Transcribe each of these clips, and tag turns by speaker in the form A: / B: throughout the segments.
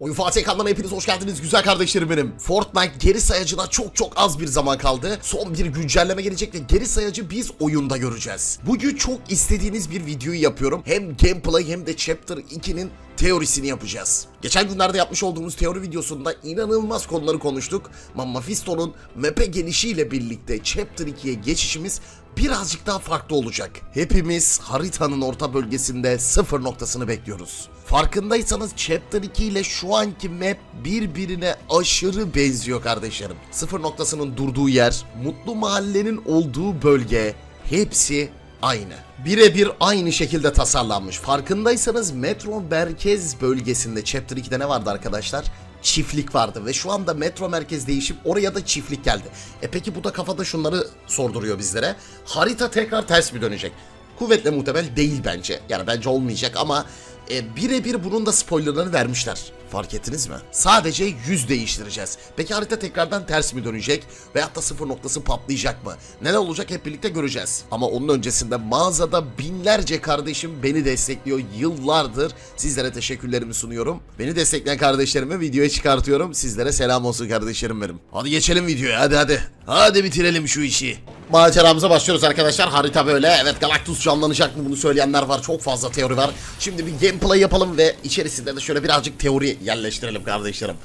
A: Oyun Fatih kanalına hepiniz hoş geldiniz güzel kardeşlerim benim. Fortnite geri sayacına çok çok az bir zaman kaldı. Son bir güncelleme gelecek ve geri sayacı biz oyunda göreceğiz. Bugün çok istediğiniz bir videoyu yapıyorum. Hem gameplay hem de Chapter 2'nin teorisini yapacağız. Geçen günlerde yapmış olduğumuz teori videosunda inanılmaz konuları konuştuk. Ama Mephisto'nun map'e gelişiyle birlikte Chapter 2'ye geçişimiz birazcık daha farklı olacak. Hepimiz haritanın orta bölgesinde sıfır noktasını bekliyoruz. Farkındaysanız Chapter 2 ile şu anki map birbirine aşırı benziyor kardeşlerim. Sıfır noktasının durduğu yer, Mutlu Mahallenin olduğu bölge hepsi aynı. Birebir aynı şekilde tasarlanmış. Farkındaysanız metro merkez bölgesinde Chapter 2'de ne vardı arkadaşlar? Çiftlik vardı ve şu anda metro merkez değişip oraya da çiftlik geldi. E peki bu da kafada şunları sorduruyor bizlere. Harita tekrar ters mi dönecek? Kuvvetle muhtemel değil bence. Yani bence olmayacak ama e, birebir bunun da spoilerlarını vermişler. Fark ettiniz mi? Sadece yüz değiştireceğiz. Peki harita tekrardan ters mi dönecek? Veyahut da sıfır noktası patlayacak mı? Neler olacak hep birlikte göreceğiz. Ama onun öncesinde mağazada binlerce kardeşim beni destekliyor yıllardır. Sizlere teşekkürlerimi sunuyorum. Beni destekleyen kardeşlerimi videoya çıkartıyorum. Sizlere selam olsun kardeşlerim benim. Hadi geçelim videoya hadi hadi. Hadi bitirelim şu işi. Maceramıza başlıyoruz arkadaşlar. Harita böyle. Evet Galactus canlanacak mı bunu söyleyenler var. Çok fazla teori var. Şimdi bir gameplay yapalım ve içerisinde de şöyle birazcık teori yerleştirelim kardeşlerim.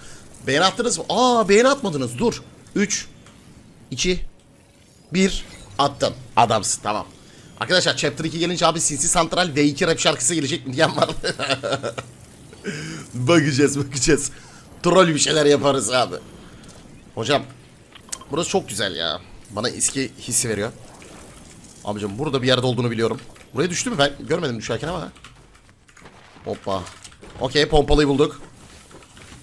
A: Beğeni attınız mı? Aa beğeni atmadınız. Dur. 3 2 1 attın. Adamsın tamam. Arkadaşlar Chapter 2 gelince abi Sinsi Santral V2 rap şarkısı gelecek mi diyen var. bakacağız bakacağız. Troll bir şeyler yaparız abi. Hocam burası çok güzel ya. Bana eski hissi veriyor. Abicim burada bir yerde olduğunu biliyorum. Buraya düştü mü ben görmedim düşerken ama. Hoppa. Okey pompalıyı bulduk.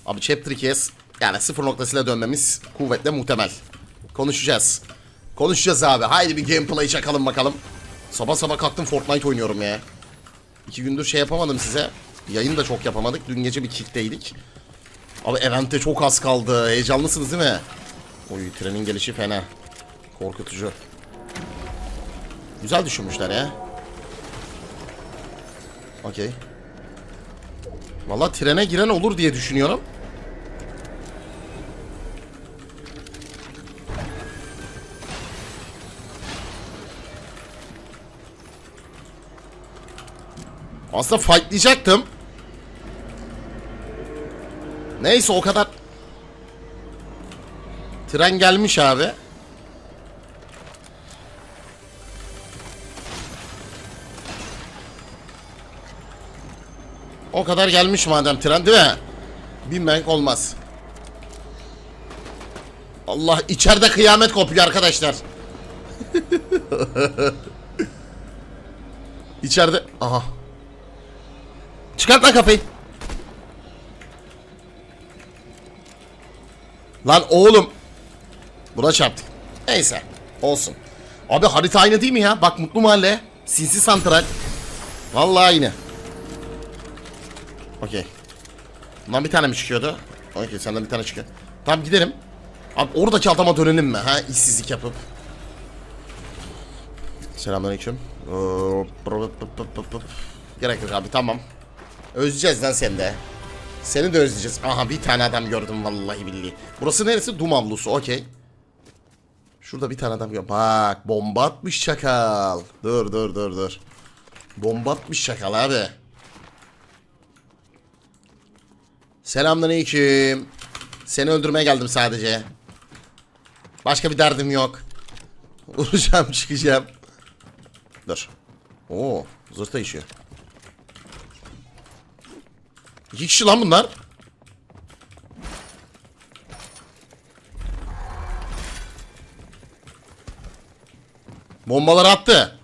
A: Abi chapter 2'ye yani sıfır noktasıyla dönmemiz kuvvetle muhtemel. Konuşacağız. Konuşacağız abi. Haydi bir gameplay çakalım bakalım. Sabah sabah kalktım Fortnite oynuyorum ya. İki gündür şey yapamadım size. Yayın da çok yapamadık. Dün gece bir kick'teydik. Abi event'te çok az kaldı. Heyecanlısınız değil mi? Oy trenin gelişi fena. Korkutucu. Güzel düşünmüşler ya. Okey. Valla trene giren olur diye düşünüyorum. Aslında fightlayacaktım. Neyse o kadar. Tren gelmiş abi. O kadar gelmiş madem tren değil mi? Binmek olmaz. Allah içeride kıyamet kopuyor arkadaşlar. İçeride... Aha. Çıkart lan kafayı. Lan oğlum. Buna çarptık. Neyse. Olsun. Abi harita aynı değil mi ya? Bak Mutlu Mahalle. Sinsi Santral. Vallahi aynı. Okey. Bundan bir tane mi çıkıyordu? Okey senden bir tane çıkıyor. Tamam gidelim. Abi oradaki adama dönelim mi? Ha işsizlik yapıp. Selamünaleyküm. Gerek yok abi tamam. Özleyeceğiz lan seni de. Seni de özleyeceğiz. Aha bir tane adam gördüm vallahi billahi. Burası neresi? Dum avlusu okey. Şurada bir tane adam gördüm. Bak bomba atmış çakal. Dur dur dur dur. Bomba atmış çakal abi. Selamünaleyküm. Seni öldürmeye geldim sadece. Başka bir derdim yok. Vuracağım çıkacağım. Dur. Oo, zırta işiyor. İki kişi lan bunlar. Bombaları attı.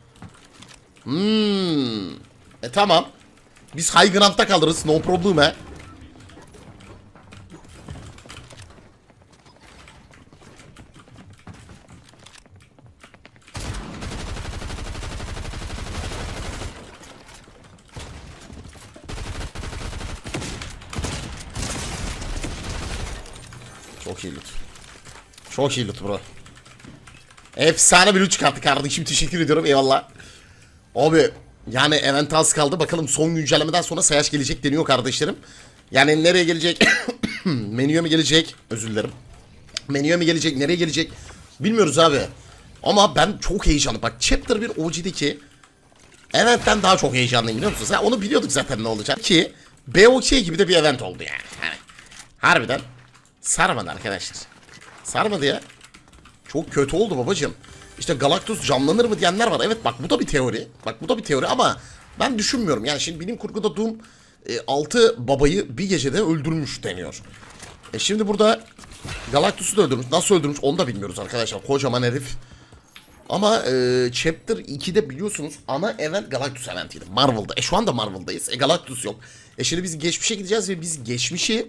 A: Hmm. E tamam. Biz high ground'da kalırız. No problem he. Çok iyi loot. Çok iyi loot bro. Efsane bir loot çıkarttı kardeşim. Teşekkür ediyorum. Eyvallah. Abi yani event az kaldı. Bakalım son güncellemeden sonra sayaç gelecek deniyor kardeşlerim. Yani nereye gelecek? Menüye mi gelecek? Özür dilerim. Menüye mi gelecek? Nereye gelecek? Bilmiyoruz abi. Ama ben çok heyecanlı. Bak Chapter 1 OG'deki Event'ten daha çok heyecanlıyım biliyor musunuz? Ha, onu biliyorduk zaten ne olacak. Ki BOK gibi de bir event oldu yani. Hani, harbiden sarmadı arkadaşlar. Sarmadı ya. Çok kötü oldu babacım. İşte Galactus canlanır mı diyenler var. Evet bak bu da bir teori. Bak bu da bir teori ama ben düşünmüyorum. Yani şimdi bilim kurguda Doom 6 babayı bir gecede öldürmüş deniyor. E şimdi burada Galactus'u da öldürmüş. Nasıl öldürmüş onu da bilmiyoruz arkadaşlar. Kocaman herif. Ama e, Chapter 2'de biliyorsunuz ana event Galactus eventiydi. Marvel'da. E şu anda Marvel'dayız. E Galactus yok. E şimdi biz geçmişe gideceğiz ve biz geçmişi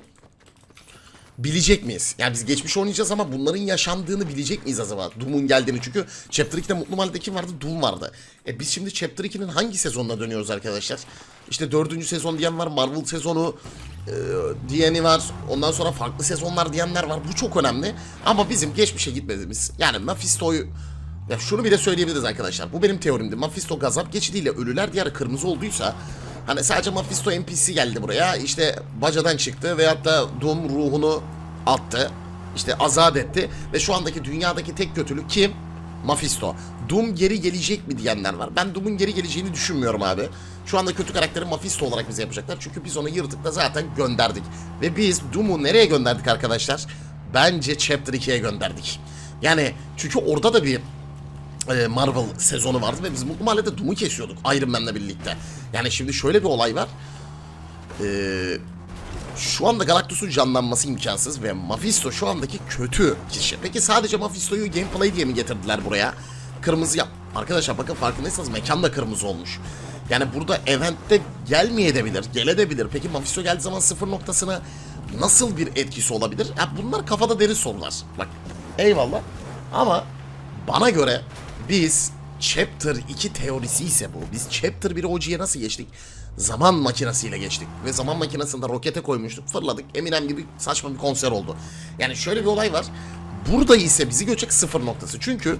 A: bilecek miyiz? Yani biz geçmiş oynayacağız ama bunların yaşandığını bilecek miyiz acaba? Doom'un geldiğini çünkü Chapter 2'de Mutlu Mahalle'de kim vardı? Doom vardı. E biz şimdi Chapter 2'nin hangi sezonuna dönüyoruz arkadaşlar? İşte dördüncü sezon diyen var, Marvel sezonu e, diyeni var. Ondan sonra farklı sezonlar diyenler var. Bu çok önemli. Ama bizim geçmişe gitmediğimiz yani Mephisto'yu ya şunu bile söyleyebiliriz arkadaşlar. Bu benim teorimdi. Mephisto gazap geçidiyle ölüler diyarı kırmızı olduysa hani sadece Mephisto NPC geldi buraya işte bacadan çıktı veyahut da Doom ruhunu attı. işte azat etti ve şu andaki dünyadaki tek kötülük kim? Mephisto. Doom geri gelecek mi diyenler var. Ben Doom'un geri geleceğini düşünmüyorum abi. Şu anda kötü karakteri Mephisto olarak bize yapacaklar. Çünkü biz onu yırtıkla zaten gönderdik. Ve biz Doom'u nereye gönderdik arkadaşlar? Bence Chapter 2'ye gönderdik. Yani çünkü orada da bir Marvel sezonu vardı ve biz Mutlu Mahalle'de Doom'u kesiyorduk Iron Man'le birlikte. Yani şimdi şöyle bir olay var. Ee, şu anda Galactus'un canlanması imkansız ve Mephisto şu andaki kötü kişi. Peki sadece Mephisto'yu gameplay diye mi getirdiler buraya? Kırmızı yap. Arkadaşlar bakın farkındaysanız mekan da kırmızı olmuş. Yani burada eventte gelmeyebilir, gelebilir. Peki Mephisto geldiği zaman sıfır noktasına nasıl bir etkisi olabilir? Ya bunlar kafada derin sorular. Bak eyvallah. Ama bana göre biz Chapter 2 teorisi ise bu. Biz Chapter 1 OG'ye nasıl geçtik? Zaman makinesiyle geçtik. Ve zaman makinesinde rokete koymuştuk. Fırladık. Eminem gibi saçma bir konser oldu. Yani şöyle bir olay var. Burada ise bizi göçecek sıfır noktası. Çünkü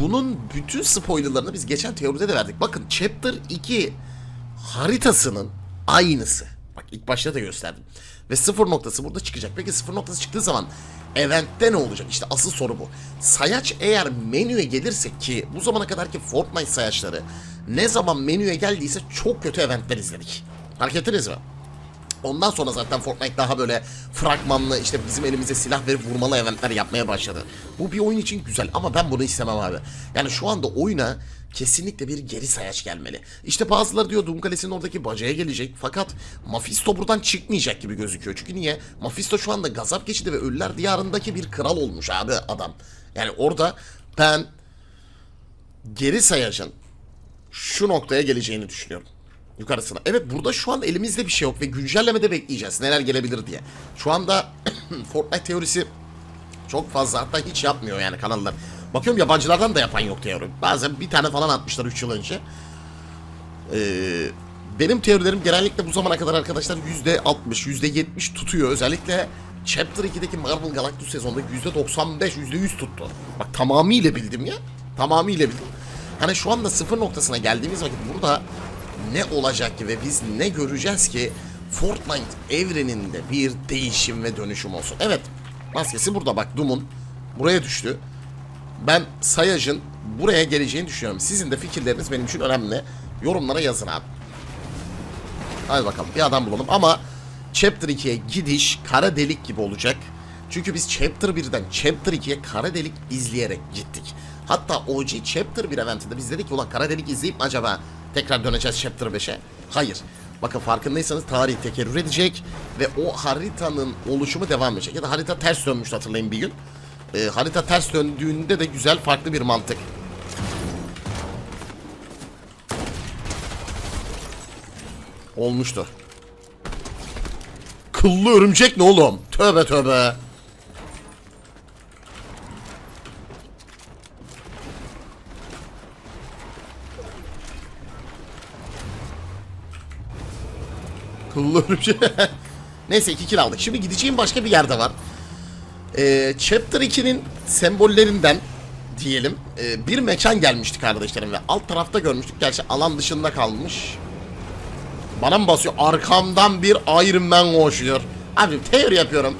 A: bunun bütün spoilerlarını biz geçen teoride de verdik. Bakın Chapter 2 haritasının aynısı. Bak ilk başta da gösterdim. Ve sıfır noktası burada çıkacak. Peki sıfır noktası çıktığı zaman eventte ne olacak? İşte asıl soru bu. Sayaç eğer menüye gelirse ki bu zamana kadarki Fortnite sayaçları ne zaman menüye geldiyse çok kötü eventler izledik. Fark ettiniz mi? Ondan sonra zaten Fortnite daha böyle fragmanlı işte bizim elimize silah verip vurmalı eventler yapmaya başladı. Bu bir oyun için güzel ama ben bunu istemem abi. Yani şu anda oyuna kesinlikle bir geri sayaç gelmeli. İşte bazıları diyor Doom Kalesi'nin oradaki bacaya gelecek fakat Mephisto buradan çıkmayacak gibi gözüküyor. Çünkü niye? Mephisto şu anda gazap geçidi ve ölüler diyarındaki bir kral olmuş abi adam. Yani orada ben geri sayacın şu noktaya geleceğini düşünüyorum. Yukarısına. Evet burada şu an elimizde bir şey yok ve güncellemede bekleyeceğiz neler gelebilir diye. Şu anda Fortnite teorisi çok fazla hatta hiç yapmıyor yani kanallar. Bakıyorum yabancılardan da yapan yok teori. Bazen bir tane falan atmışlar 3 yıl önce. Ee, benim teorilerim genellikle bu zamana kadar arkadaşlar %60, %70 tutuyor. Özellikle Chapter 2'deki Marvel Galactus sezonunda %95, %100 tuttu. Bak tamamıyla bildim ya. Tamamıyla bildim. Hani şu anda sıfır noktasına geldiğimiz vakit burada ne olacak ki ve biz ne göreceğiz ki Fortnite evreninde bir değişim ve dönüşüm olsun. Evet maskesi burada bak Doom'un buraya düştü. Ben Sayaj'ın buraya geleceğini düşünüyorum. Sizin de fikirleriniz benim için önemli. Yorumlara yazın abi. Hadi bakalım bir adam bulalım ama Chapter 2'ye gidiş kara delik gibi olacak. Çünkü biz Chapter 1'den Chapter 2'ye kara delik izleyerek gittik. Hatta OG Chapter 1 eventinde biz dedik ki ulan kara delik izleyip acaba tekrar döneceğiz Chapter 5'e? Hayır. Bakın farkındaysanız tarih tekerrür edecek ve o haritanın oluşumu devam edecek. Ya da harita ters dönmüştü hatırlayın bir gün. Ee, harita ters döndüğünde de güzel farklı bir mantık. Olmuştu. Kıllı örümcek ne oğlum? Tövbe tövbe. Kıllı örümcek. Neyse iki kill aldık. Şimdi gideceğim başka bir yerde var. Ee, Chapter 2'nin sembollerinden diyelim e, bir mekan gelmişti kardeşlerim ve alt tarafta görmüştük. Gerçi alan dışında kalmış. Bana mı basıyor? Arkamdan bir Iron Man koşuyor. Abi teori yapıyorum.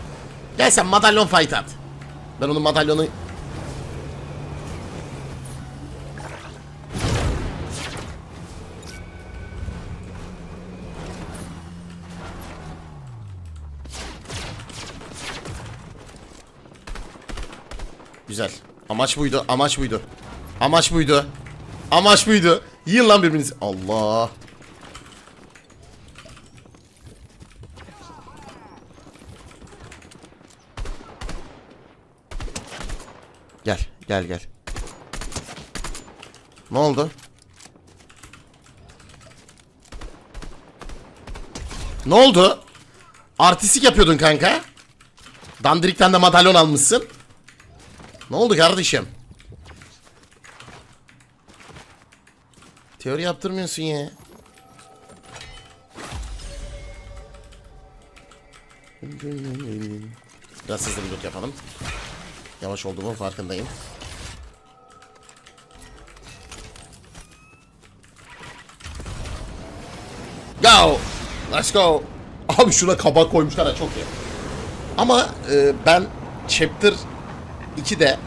A: Gel sen madalyon fight at. Ben onun madalyonu... Güzel. Amaç buydu. Amaç buydu. Amaç buydu. Amaç buydu. Yiyin lan birbirinizi. Allah. Gel. Gel gel. Ne oldu? Ne oldu? Artistik yapıyordun kanka. Dandirikten de madalyon almışsın. Ne oldu kardeşim? Teori yaptırmıyorsun ya. Biraz hızlı bir loot yapalım. Yavaş olduğumun farkındayım. Go! Let's go! Abi şuna kabak koymuşlar ya çok iyi. Ama e, ben Chapter 2'de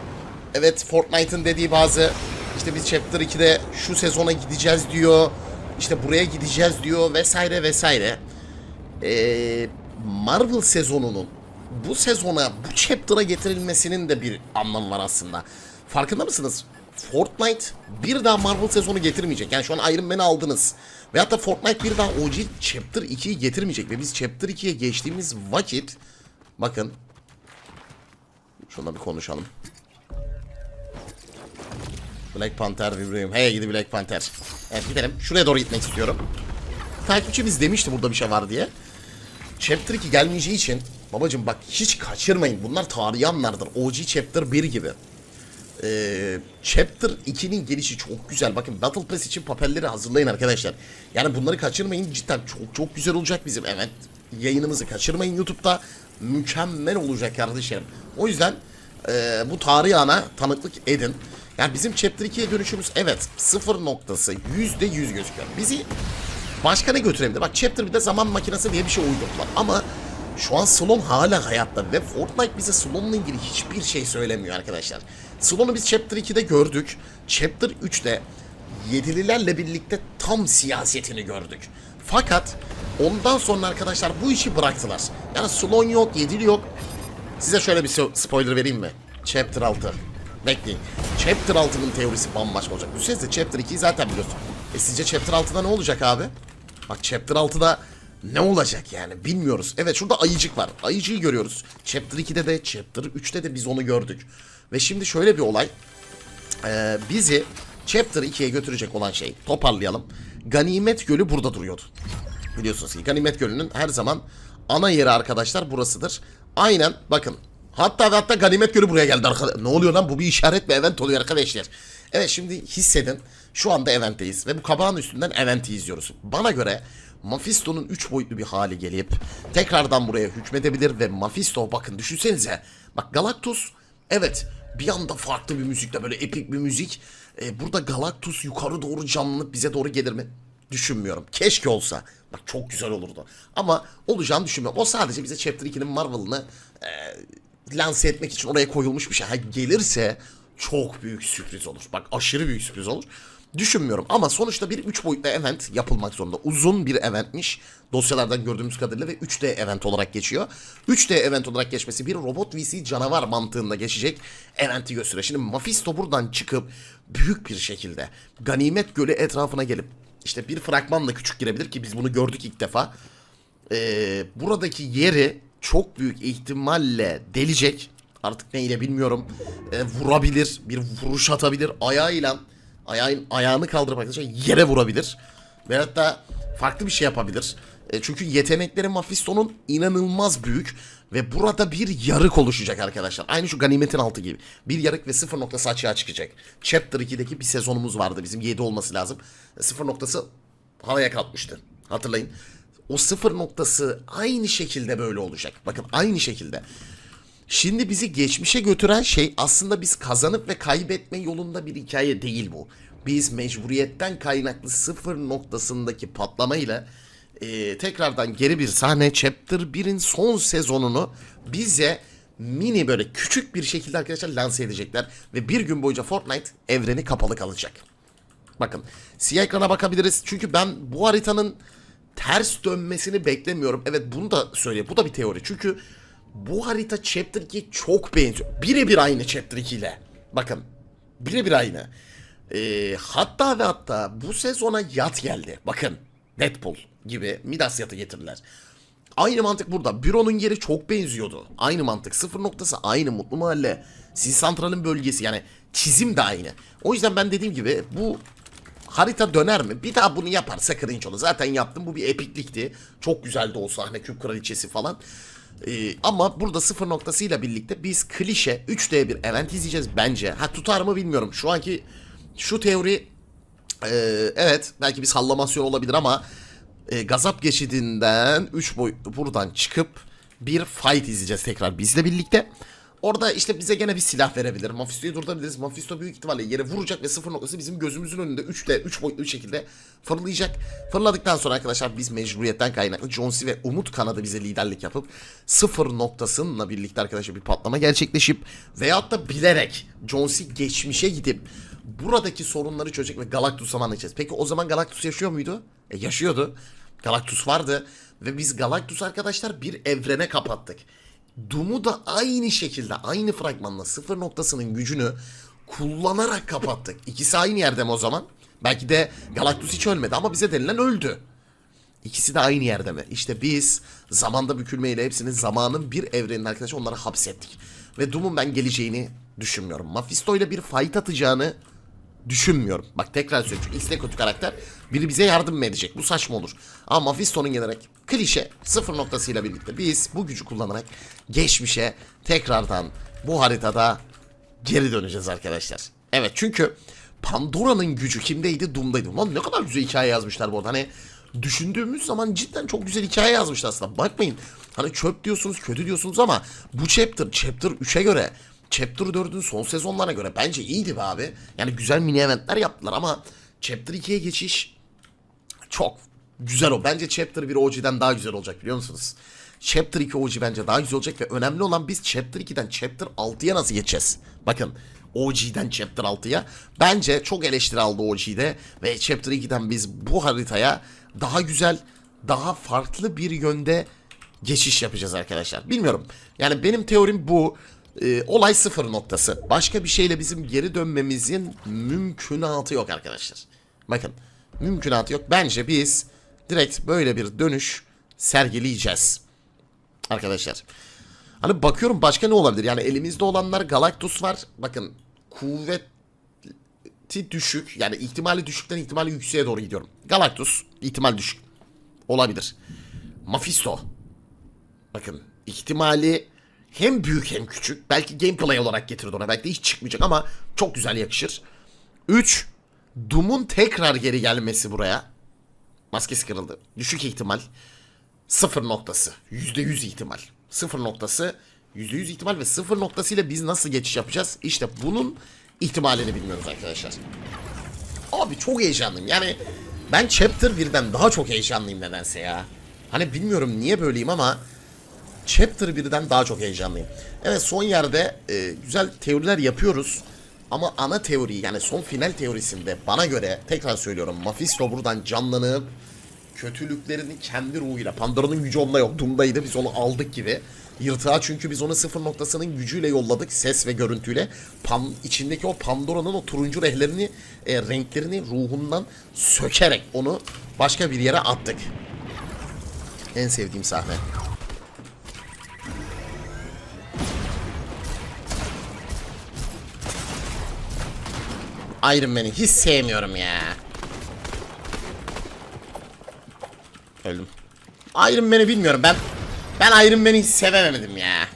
A: evet Fortnite'ın dediği bazı işte biz Chapter 2'de şu sezona gideceğiz diyor. işte buraya gideceğiz diyor vesaire vesaire. Ee, Marvel sezonunun bu sezona bu chapter'a getirilmesinin de bir anlamı var aslında. Farkında mısınız? Fortnite bir daha Marvel sezonu getirmeyecek. Yani şu an Iron Man'i aldınız. Veyahut da Fortnite bir daha OG Chapter 2'yi getirmeyecek. Ve biz Chapter 2'ye geçtiğimiz vakit bakın şunla bir konuşalım. Black Panther Vibranium. Hey gidi Black Panther. Evet gidelim. Şuraya doğru gitmek istiyorum. Takipçimiz demişti burada bir şey var diye. Chapter 2 gelmeyeceği için babacım bak hiç kaçırmayın. Bunlar tarihi anlardır. OG Chapter 1 gibi. Ee, Chapter 2'nin gelişi çok güzel. Bakın Battle Pass için papelleri hazırlayın arkadaşlar. Yani bunları kaçırmayın. Cidden çok çok güzel olacak bizim. Evet yayınımızı kaçırmayın YouTube'da. Mükemmel olacak kardeşlerim. O yüzden e, bu tarihi ana tanıklık edin. Yani bizim Chapter 2'ye dönüşümüz evet sıfır noktası yüzde yüz gözüküyor. Bizi başka ne götürebilir? Bak Chapter 1'de zaman makinesi diye bir şey uydurdular. Ama şu an Sloan hala hayatta ve Fortnite bize Sloan'la ilgili hiçbir şey söylemiyor arkadaşlar. Sloan'u biz Chapter 2'de gördük. Chapter 3'te Yedililerle birlikte tam siyasetini gördük. Fakat ondan sonra arkadaşlar bu işi bıraktılar. Yani Sloan yok, Yedili yok. Size şöyle bir spoiler vereyim mi? Chapter 6. Bekleyin. Chapter 6'nın teorisi bambaşka olacak. Düşünsenize Chapter 2'yi zaten biliyorsun. E sizce Chapter 6'da ne olacak abi? Bak Chapter 6'da ne olacak yani bilmiyoruz. Evet şurada ayıcık var. Ayıcığı görüyoruz. Chapter 2'de de Chapter 3'te de biz onu gördük. Ve şimdi şöyle bir olay. Ee, bizi Chapter 2'ye götürecek olan şey toparlayalım. Ganimet Gölü burada duruyordu. Biliyorsunuz ki Ganimet Gölü'nün her zaman ana yeri arkadaşlar burasıdır. Aynen bakın. Hatta hatta Ganimet Gölü buraya geldi arkadaşlar. Ne oluyor lan bu bir işaret mi event oluyor arkadaşlar. Evet şimdi hissedin. Şu anda eventteyiz ve bu kabağın üstünden eventi izliyoruz. Bana göre Mephisto'nun 3 boyutlu bir hali gelip tekrardan buraya hükmedebilir ve Mephisto bakın düşünsenize. Bak Galactus evet bir anda farklı bir müzikle böyle epik bir müzik. Ee, burada Galactus yukarı doğru canlanıp bize doğru gelir mi? Düşünmüyorum. Keşke olsa. Bak çok güzel olurdu. Ama olacağını düşünmüyorum. O sadece bize Chapter 2'nin Marvel'ını e, lanse etmek için oraya koyulmuş bir şey. Ha, gelirse çok büyük sürpriz olur. Bak aşırı büyük sürpriz olur. Düşünmüyorum ama sonuçta bir 3 boyutlu event yapılmak zorunda. Uzun bir eventmiş dosyalardan gördüğümüz kadarıyla ve 3D event olarak geçiyor. 3D event olarak geçmesi bir robot VC canavar mantığında geçecek eventi gösteriyor. Şimdi Mephisto buradan çıkıp büyük bir şekilde Ganimet Gölü etrafına gelip işte bir fragmanla küçük girebilir ki biz bunu gördük ilk defa. Ee, buradaki yeri çok büyük ihtimalle delecek. Artık neyle bilmiyorum. Ee, vurabilir, bir vuruş atabilir ayağıyla ayağın ayağını kaldırıp arkadaşlar yere vurabilir. Veyahut da farklı bir şey yapabilir. E, çünkü yetenekleri Mephisto'nun inanılmaz büyük ve burada bir yarık oluşacak arkadaşlar. Aynı şu ganimetin altı gibi. Bir yarık ve sıfır noktası açığa çıkacak. Chapter 2'deki bir sezonumuz vardı. Bizim 7 olması lazım. E, sıfır noktası havaya kalkmıştı. Hatırlayın. O sıfır noktası aynı şekilde böyle olacak. Bakın aynı şekilde. Şimdi bizi geçmişe götüren şey aslında biz kazanıp ve kaybetme yolunda bir hikaye değil bu. Biz mecburiyetten kaynaklı sıfır noktasındaki patlamayla Ee, tekrardan geri bir sahne Chapter 1'in son sezonunu bize mini böyle küçük bir şekilde arkadaşlar lanse edecekler. Ve bir gün boyunca Fortnite evreni kapalı kalacak. Bakın siyah ekrana bakabiliriz. Çünkü ben bu haritanın ters dönmesini beklemiyorum. Evet bunu da söyleyeyim. Bu da bir teori. Çünkü bu harita Chapter 2'ye çok benziyor. Birebir aynı Chapter 2 ile. Bakın birebir aynı. Ee, hatta ve hatta bu sezona yat geldi. Bakın Deadpool gibi Midas yatı getirdiler. Aynı mantık burada. Büronun yeri çok benziyordu. Aynı mantık. Sıfır noktası aynı. Mutlu Mahalle. Sil Santral'ın bölgesi. Yani çizim de aynı. O yüzden ben dediğim gibi bu harita döner mi? Bir daha bunu yaparsa cringe olur. Zaten yaptım. Bu bir epiklikti. Çok güzeldi o sahne. Küp kraliçesi falan. Ee, ama burada sıfır noktasıyla birlikte biz klişe 3D bir event izleyeceğiz bence. Ha tutar mı bilmiyorum. Şu anki şu teori ee, evet belki bir sallamasyon olabilir ama e, gazap geçidinden 3 boyutlu buradan çıkıp bir fight izleyeceğiz tekrar bizle birlikte. Orada işte bize gene bir silah verebilir. Mephisto'yu durdurabiliriz. Mephisto büyük ihtimalle yere vuracak ve sıfır noktası bizim gözümüzün önünde 3'te 3 boyutlu bir şekilde fırlayacak. Fırladıktan sonra arkadaşlar biz mecburiyetten kaynaklı John C. ve Umut Kanadı bize liderlik yapıp sıfır noktasınınla birlikte arkadaşlar bir patlama gerçekleşip veyahut da bilerek John C. geçmişe gidip buradaki sorunları çözecek ve Galactus'u anlayacağız. Peki o zaman Galactus yaşıyor muydu? E yaşıyordu. Galactus vardı ve biz Galactus arkadaşlar bir evrene kapattık. Doom'u da aynı şekilde aynı fragmanla sıfır noktasının gücünü kullanarak kapattık. İkisi aynı yerde mi o zaman? Belki de Galactus hiç ölmedi ama bize denilen öldü. İkisi de aynı yerde mi? İşte biz zamanda bükülmeyle hepsinin zamanın bir evrenin arkadaşı onları hapsettik. Ve Doom'un ben geleceğini düşünmüyorum. Mephisto ile bir fight atacağını düşünmüyorum. Bak tekrar söylüyorum. Çünkü X de kötü karakter. Biri bize yardım mı edecek? Bu saçma olur. Ama Mephisto'nun gelerek klişe sıfır noktasıyla birlikte biz bu gücü kullanarak geçmişe tekrardan bu haritada geri döneceğiz arkadaşlar. Evet çünkü Pandora'nın gücü kimdeydi? Doom'daydı. Ulan ne kadar güzel hikaye yazmışlar bu arada. Hani düşündüğümüz zaman cidden çok güzel hikaye yazmışlar aslında. Bakmayın hani çöp diyorsunuz kötü diyorsunuz ama bu chapter chapter 3'e göre Chapter 4'ün son sezonlarına göre bence iyiydi be abi. Yani güzel mini eventler yaptılar ama Chapter 2'ye geçiş çok güzel o. Bence Chapter 1 OG'den daha güzel olacak biliyor musunuz? Chapter 2 OG bence daha güzel olacak ve önemli olan biz Chapter 2'den Chapter 6'ya nasıl geçeceğiz? Bakın OG'den Chapter 6'ya bence çok eleştiri aldı OG'de ve Chapter 2'den biz bu haritaya daha güzel, daha farklı bir yönde geçiş yapacağız arkadaşlar. Bilmiyorum. Yani benim teorim bu. Ee, olay sıfır noktası. Başka bir şeyle bizim geri dönmemizin mümkünatı yok arkadaşlar. Bakın mümkünatı yok. Bence biz direkt böyle bir dönüş sergileyeceğiz. Arkadaşlar. Hani bakıyorum başka ne olabilir? Yani elimizde olanlar Galactus var. Bakın kuvveti düşük. Yani ihtimali düşükten ihtimali yükseğe doğru gidiyorum. Galactus ihtimal düşük. Olabilir. Mephisto. Bakın ihtimali hem büyük hem küçük. Belki gameplay olarak getirir ona. Belki de hiç çıkmayacak ama çok güzel yakışır. 3. Doom'un tekrar geri gelmesi buraya. Maskesi kırıldı. Düşük ihtimal. Sıfır noktası. Yüzde yüz ihtimal. Sıfır noktası. Yüzde yüz ihtimal ve sıfır noktasıyla biz nasıl geçiş yapacağız? İşte bunun ihtimalini bilmiyoruz arkadaşlar. Abi çok heyecanlıyım. Yani ben Chapter 1'den daha çok heyecanlıyım nedense ya. Hani bilmiyorum niye böyleyim ama Chapter 1'den daha çok heyecanlıyım. Evet son yerde e, güzel teoriler yapıyoruz. Ama ana teori yani son final teorisinde bana göre tekrar söylüyorum Mephisto buradan canlanıp kötülüklerini kendi ruhuyla Pandora'nın gücü onda yok Doom'daydı biz onu aldık gibi. Yırtığa çünkü biz onu sıfır noktasının gücüyle yolladık ses ve görüntüyle. Pan, içindeki o Pandora'nın o turuncu rehlerini e, renklerini ruhundan sökerek onu başka bir yere attık. En sevdiğim sahne Iron Man'i hiç sevmiyorum ya. Öldüm. Iron Man'i bilmiyorum ben. Ben Iron Man'i hiç sevemedim ya.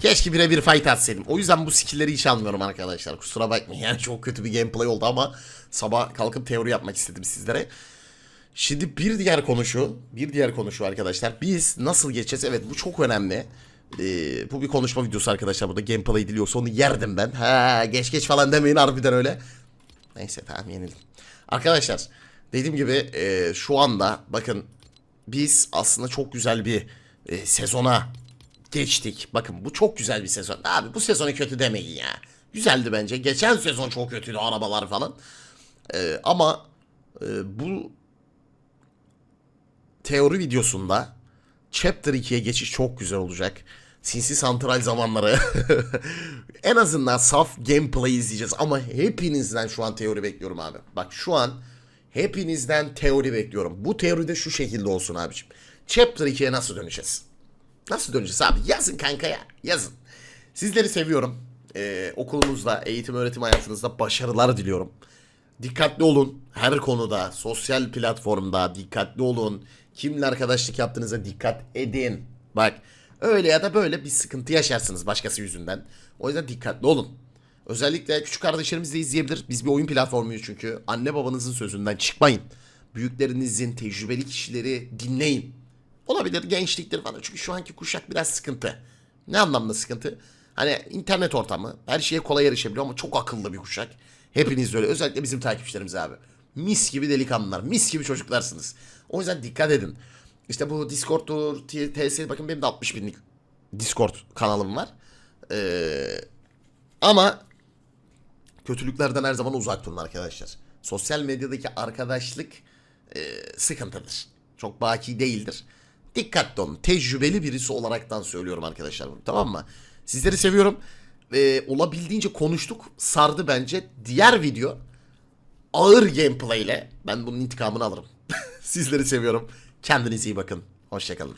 A: Keşke birebir fight atsaydım. O yüzden bu skill'leri hiç almıyorum arkadaşlar. Kusura bakmayın. Yani çok kötü bir gameplay oldu ama sabah kalkıp teori yapmak istedim sizlere. Şimdi bir diğer konu şu. Bir diğer konu şu arkadaşlar. Biz nasıl geçeceğiz? Evet bu çok önemli. Ee, bu bir konuşma videosu arkadaşlar. Burada gameplay dili yoksa onu yerdim ben. Ha geç geç falan demeyin harbiden öyle. Neyse tamam yenildim. Arkadaşlar Dediğim gibi e, şu anda bakın biz aslında çok güzel bir e, sezona geçtik. Bakın bu çok güzel bir sezon. Abi bu sezonu kötü demeyin ya. Güzeldi bence. Geçen sezon çok kötüydü arabalar falan. E, ama e, bu teori videosunda Chapter 2'ye geçiş çok güzel olacak. Sinsi santral zamanları. en azından saf gameplay izleyeceğiz ama hepinizden şu an teori bekliyorum abi. Bak şu an hepinizden teori bekliyorum. Bu teori de şu şekilde olsun abiciğim. Chapter 2'ye nasıl döneceğiz? Nasıl döneceğiz abi? Yazın kanka ya. Yazın. Sizleri seviyorum. Ee, okulunuzda, eğitim öğretim hayatınızda başarılar diliyorum. Dikkatli olun. Her konuda, sosyal platformda dikkatli olun. Kimle arkadaşlık yaptığınıza dikkat edin. Bak öyle ya da böyle bir sıkıntı yaşarsınız başkası yüzünden. O yüzden dikkatli olun. Özellikle küçük kardeşlerimiz de izleyebilir. Biz bir oyun platformuyuz çünkü. Anne babanızın sözünden çıkmayın. Büyüklerinizin, tecrübeli kişileri dinleyin. Olabilir gençliktir falan. Çünkü şu anki kuşak biraz sıkıntı. Ne anlamda sıkıntı? Hani internet ortamı her şeye kolay erişebiliyor ama çok akıllı bir kuşak. Hepiniz öyle. Özellikle bizim takipçilerimiz abi. Mis gibi delikanlılar, mis gibi çocuklarsınız. O yüzden dikkat edin. İşte bu Discord'dur, TS bakın benim de 60 binlik Discord kanalım var. Ee, ama kötülüklerden her zaman uzak durun arkadaşlar. Sosyal medyadaki arkadaşlık e, sıkıntıdır. Çok baki değildir. Dikkatli olun. Tecrübeli birisi olaraktan söylüyorum arkadaşlar bunu. Tamam mı? Sizleri seviyorum. E, olabildiğince konuştuk. Sardı bence. Diğer video ağır gameplay ile ben bunun intikamını alırım. Sizleri seviyorum. Kendinize iyi bakın. Hoşçakalın.